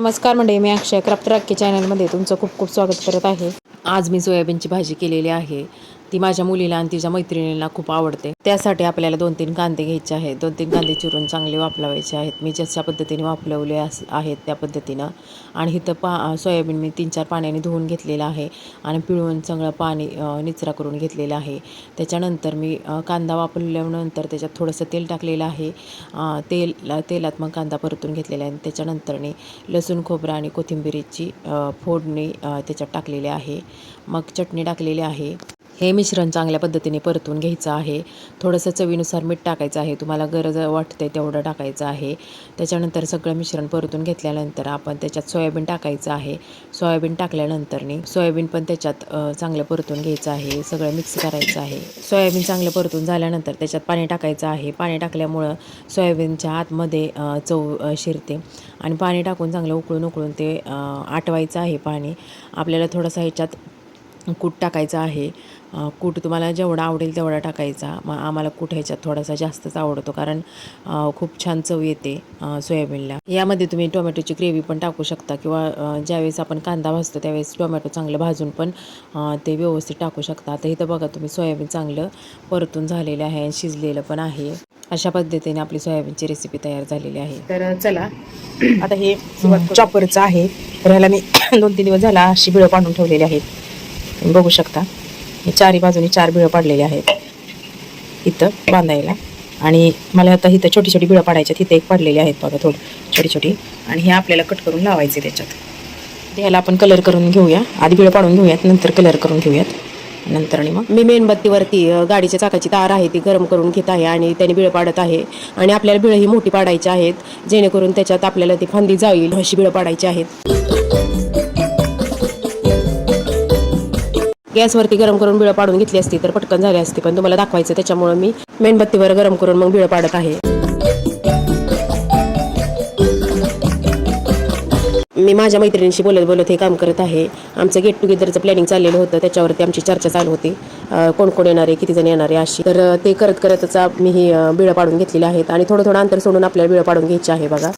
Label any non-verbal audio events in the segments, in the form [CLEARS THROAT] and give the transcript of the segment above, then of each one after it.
नमस्कार मंडळी मी अक्षय. क्राफ्ट राक्की चॅनलमध्ये तुमचं खूप खूप स्वागत करत आहे. आज मी सोयाबीनची भाजी केलेली आहे. ती माझ्या मुलीला आणि तिच्या मैत्रिणीला खूप आवडते. त्यासाठी आपल्याला दोन तीन कांदे घ्यायचे आहेत. दोन तीन कांदे चिरून चांगले वापलावायचे आहेत. मी जशा पद्धतीने वापलवले अस आहेत त्या पद्धतीनं. आणि इथं पा सोयाबीन मी तीन चार पाण्याने धुवून घेतलेलं आहे. आणि पिळून सगळं पाणी निचरा करून घेतलेलं आहे. त्याच्यानंतर मी कांदा वापरल्यानंतर त्याच्यात थोडंसं तेल टाकलेलं आहे. तेल तेलात मग कांदा परतून घेतलेला आहे. आणि त्याच्यानंतरने लसूण खोबरं आणि कोथिंबिरीची फोडणी त्याच्यात टाकलेली आहे. मग चटणी टाकलेली आहे. हे मिश्रण चांगल्या पद्धतीने परतून घ्यायचं आहे. थोडंसं चवीनुसार मीठ टाकायचं आहे. तुम्हाला गरज वाटते तेवढं टाकायचं आहे. त्याच्यानंतर सगळं मिश्रण परतून घेतल्यानंतर आपण त्याच्यात सोयाबीन टाकायचं आहे. सोयाबीन टाकल्यानंतरनी सोयाबीन पण त्याच्यात चांगलं परतून घ्यायचं आहे. सगळं मिक्स करायचं आहे. सोयाबीन चांगलं परतून झाल्यानंतर त्याच्यात पाणी टाकायचं आहे. पाणी टाकल्यामुळं सोयाबीनच्या आतमध्ये चव शिरते आणि पाणी टाकून चांगलं उकळून उकळून ते आटवायचं आहे पाणी. आपल्याला थोडंसं ह्याच्यात कूट टाकायचं आहे. कूट तुम्हाला जेवढा आवडेल तेवढा टाकायचा. मग आम्हाला कूट ह्याच्यात थोडासा जास्तच आवडतो कारण खूप छान चव येते सोयाबीनला. यामध्ये तुम्ही टोमॅटोची ग्रेव्ही पण टाकू शकता किंवा ज्यावेळेस आपण कांदा भाजतो त्यावेळेस टोमॅटो चांगलं भाजून पण ते व्यवस्थित टाकू शकता. आता इथं बघा तुम्ही सोयाबीन चांगलं परतून झालेलं आहे आणि शिजलेलं पण आहे. अशा पद्धतीने आपली सोयाबीनची रेसिपी तयार झालेली आहे. तर चला. आता हे चॉपरचं आहे. तर ह्याला मी [COUGHS] दोन तीन दिवस झाला अशी बिळं पाडून ठेवलेली आहेत. तुम्ही बघू शकता. हे चारी बाजूनी चार बिळं पाडलेले आहेत. इथं बांधायला. आणि मला आता इथं छोटी छोटी बिळं पाडायच्यात. इथं एक पाडलेली आहेत बघा थोडी. छोटी छोटी. आणि हे आपल्याला कट करून लावायचे त्याच्यात. ह्याला आपण कलर करून घेऊया. आधी बिळं पाडून घेऊयात. नंतर कलर करून घेऊयात. नंतर आणि मग? मी मेणबत्तीवरती गाडीच्या चाकाची तार आहे. ती गरम करून घेत आहे आणि त्याने बिळं पाडत आहे. आणि आपल्याला बिळं ही मोठी पाडायची आहेत. जेणेकरून त्याच्यात आपल्याला ती फांदी जाईल. अशी बिळं पाडायची आहेत. गॅसवरती गरम करून बिळं पाडून घेतली असती तर पटकन झाली असती पण तुम्हाला दाखवायचं त्याच्यामुळे मी मेणबत्तीवर गरम करून मग बिळं पाडत आहे. मी माझ्या मैत्रिणीशी बोलत बोलत हे काम करत आहे. आमचं गेट टुगेदरचं प्लॅनिंग चाललेलं होतं त्याच्यावरती आमची चर्चा चालू होती. कोण कोण येणार आहे किती जण येणार आहे अशी. तर ते करत करतच मी ही बिळं पाडून घेतलेली आहेत. आणि थोडं थोडं अंतर सोडून आपल्याला बिळं पाडून घ्यायची आहे बघा.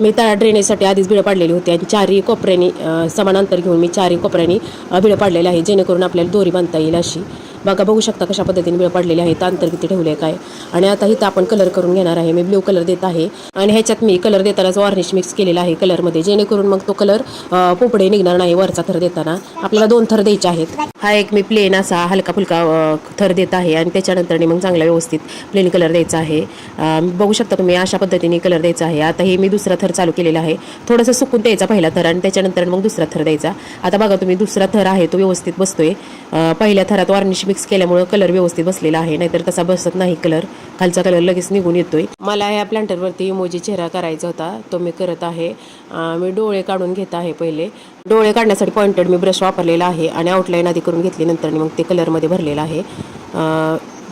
मी त्या ड्रेनेजसाठी आधीच बिळं पाडलेली होती आणि चारही कोपऱ्यानी समान अंतर घेऊन मी चारही कोपऱ्यानी बिळं पाडलेले आहे जेणेकरून आपल्याला दोरी बांधता येईल अशी. बघा बघू शकता कशा पद्धतीने बिळं पडलेले आहेत अंतर किती ठेवले काय? आणि आता इथं आपण कलर करून घेणार आहे. मी ब्ल्यू कलर देत आहे. आणि ह्याच्यात मी कलर देतानाच वार्निश मिक्स केलेला आहे कलरमध्ये जेणेकरून मग तो कलर पोपडे निघणार नाही वरचा थर देताना. आपल्याला दोन थर द्यायचे आहेत. हा एक मी प्लेन असा हलका फुलका थर देत आहे. आणि त्याच्यानंतर मग चांगला व्यवस्थित प्लेन कलर द्यायचा आहे. बघू शकता तुम्ही अशा पद्धतीने कलर द्यायचा आहे. आता हे मी दुसरा थर चालू केलेला आहे. थोडंसं सुकून द्यायचा पहिला थर आणि त्याच्यानंतर मग दुसरा थर द्यायचा. आता बघा तुम्ही दुसरा थर आहे तो व्यवस्थित बसतोय. पहिल्या थरात वार्निश मिक्स केल्यामुळं कलर व्यवस्थित बसलेला आहे. नाहीतर तसा बसत नाही कलर. खालचा कलर लगेच निघून येतोय. मला ह्या प्लांटरवरती इमोजी चेहरा करायचा होता. तो मी करत आहे. मी डोळे काढून घेत आहे पहिले. डोळे काढण्यासाठी पॉइंटेड मी ब्रश वापरलेला आहे आणि आउटलाईन आधी करून घेतली. नंतर मग ते कलरमध्ये भरलेलं आहे.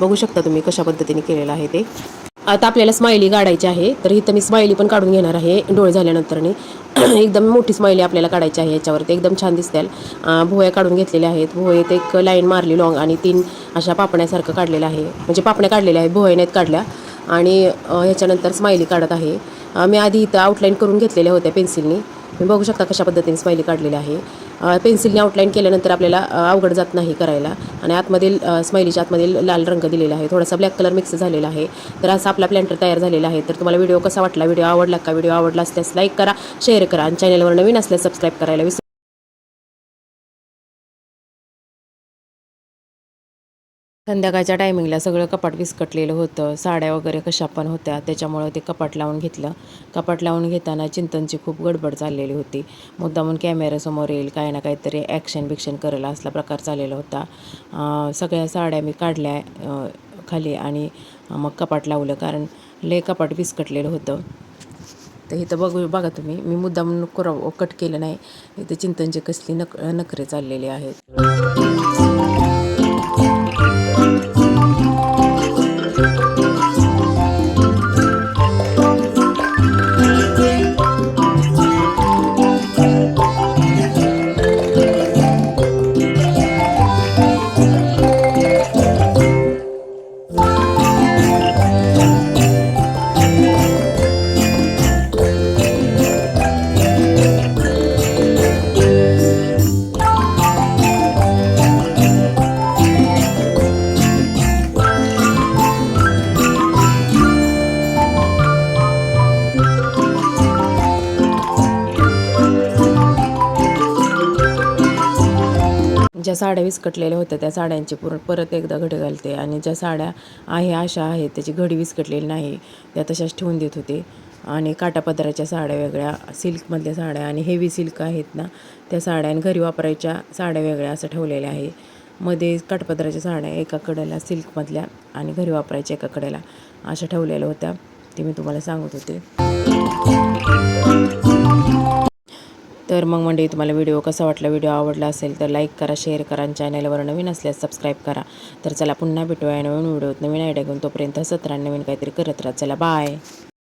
बघू शकता तुम्ही कशा पद्धतीने केलेलं आहे ते. आता आपल्याला स्माइली काढायची आहे. तर इथं मी स्माइली पण काढून घेणार आहे. डोळे झाल्यानंतरने. [CLEARS THROAT] एकदम मोठी स्माइली आपल्याला काढायची आहे याच्यावरती. एकदम छान दिसतील भोया काढून घेतलेल्या आहेत. भोयेत एक लाईन मारली लॉंग आणि तीन अशा पापण्यासारखं काढलेलं आहे. म्हणजे पापण्या काढलेल्या आहेत. भुवया नाहीत काढल्या. आणि ह्याच्यानंतर स्माइली काढत आहे. मी आधी इथं आउटलाईन करून घेतलेल्या होत्या पेन्सिलनी तुम्ही बघू शकता कशा पद्धतीने स्माइली काढलेली आहे. पेन्सिलने आउटलाईन केल्यानंतर आपल्याला अवघड जात नाही करायला. आणि आतमधील स्माईलीच्या स्माइलीच्या आतमधील लाल रंग दिलेला आहे. थोडासा ब्लॅक कलर मिक्स झालेला आहे. तर असा आपला प्लॅन्टर तयार झालेला आहे. तर तुम्हाला व्हिडिओ कसा वाटला? व्हिडिओ आवडला का? व्हिडिओ आवडला असल्यास लाईक करा शेअर करा. आणि चॅनलवर नवीन असल्यास सबस्क्राईब करायला विसरू संध्याकाळच्या टायमिंगला सगळं कपाट विस्कटलेलं होतं. साड्या वगैरे कशा पण होत्या. त्याच्यामुळं ते कपाट लावून घेतलं. कपाट लावून घेताना चिंतनची खूप गडबड चाललेली होती. मुद्दामून कॅमेऱ्यासमोर येईल काही ना काहीतरी ॲक्शन बिक्शन करेल असला प्रकार चाललेला होता. सगळ्या साड्या मी काढल्या खाली आणि मग कपाट लावलं कारण लय कपाट विस्कटलेलं होतं. तर इथं बघू बघा तुम्ही. मी मुद्दामून कर कट केलं नाही. इथं चिंतनची कसली नक नखरे चाललेली आहेत. ज्या साड्या विस्कटलेल्या होत्या त्या साड्यांची पूर्ण परत एकदा घडी घालते आणि ज्या साड्या आहे अशा आहेत त्याची घडी विस्कटलेली नाही त्या तशाच ठेवून देत होते. आणि काटापदराच्या साड्या वेगळ्या सिल्कमधल्या साड्या आणि हेवी सिल्क आहेत ना त्या साड्या आणि घरी वापरायच्या साड्या वेगळ्या असं ठेवलेल्या आहे. मध्ये काटपदराच्या साड्या एका कडेला सिल्कमधल्या आणि घरी वापरायच्या एका कडेला अशा ठेवलेल्या होत्या. ते मी तुम्हाला सांगत होते. तर मग मंडळी तुम्हाला व्हिडिओ कसा वाटला व्हिडिओ आवडला असेल तर लाईक करा शेअर करा आणि चॅनलवर नवीन असल्यास सबस्क्राईब करा. तर चला पुन्हा भेटूया नवीन व्हिडिओत. नवीन आयडिया घेऊन तोपर्यंत सतरा नवीन काहीतरी करत राहा. चला बाय